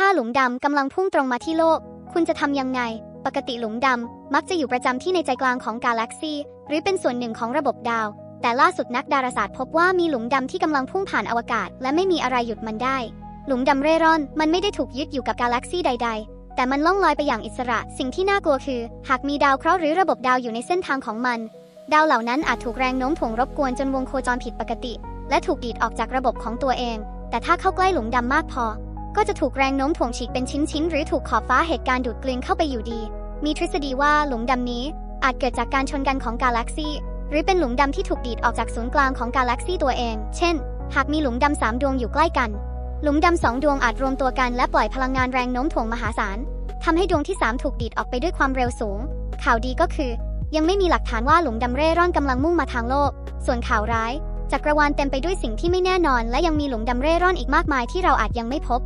ถ้าหลุมดำกำลังพุ่งตรงมาที่โลก คุณจะทำยังไง ปกติหลุมดำมักจะอยู่ประจำที่ในใจกลางของกาแล็กซีหรือเป็นส่วนหนึ่งของระบบดาว แต่ล่าสุดนักดาราศาสตร์พบว่ามีหลุมดำที่กำลังพุ่งผ่านอวกาศ และไม่มีอะไรหยุดมันได้ หลุมดำเร่ร่อน มันไม่ได้ถูกยึดอยู่กับกาแล็กซีใด ๆแต่มันล่องลอยไปอย่างอิสระ สิ่งที่น่ากลัวคือ หากมีดาวเคราะห์หรือระบบดาวอยู่ในเส้นทางของมัน ดาวเหล่านั้นอาจถูกแรงโน้มถ่วงรบกวนจนวงโคจรผิดปกติ และถูกดีดออกจากระบบของตัวเอง แต่ถ้าเข้าใกล้หลุมดำมากพอ ก็จะถูกแรงโน้มถ่วงฉีกเป็นชิ้นๆ หรือถูกขอบฟ้าเหตุการณ์ดูดกลืนเข้าไปอยู่ดี มีทฤษฎีว่าหลุมดำนี้ อาจเกิดจากการชนกันของกาแล็กซีหรือเป็นหลุมดำที่ถูกดีดออกจากศูนย์กลางของกาแล็กซีตัวเอง เช่น หากมีหลุมดำสามดวงอยู่ใกล้กัน หลุมดำสองดวงอาจรวมตัวกันและปล่อยพลังงานแรงโน้มถ่วงมหาศาลทำให้ดวงที่3ถูกดีดออกไปด้วยความเร็วสูง ข่าวดีก็คือ ยังไม่มีหลักฐานว่าหลุมดำเร่ร่อนกำลังมุ่งมาทางโลก ส่วนข่าวร้ายจักรวาลเต็มไปด้วยสิ่งที่ไม่แน่นอน และยังมีหลุมดำเร่ร่อนอีกมากมายที่เราอาจยังไม่พบ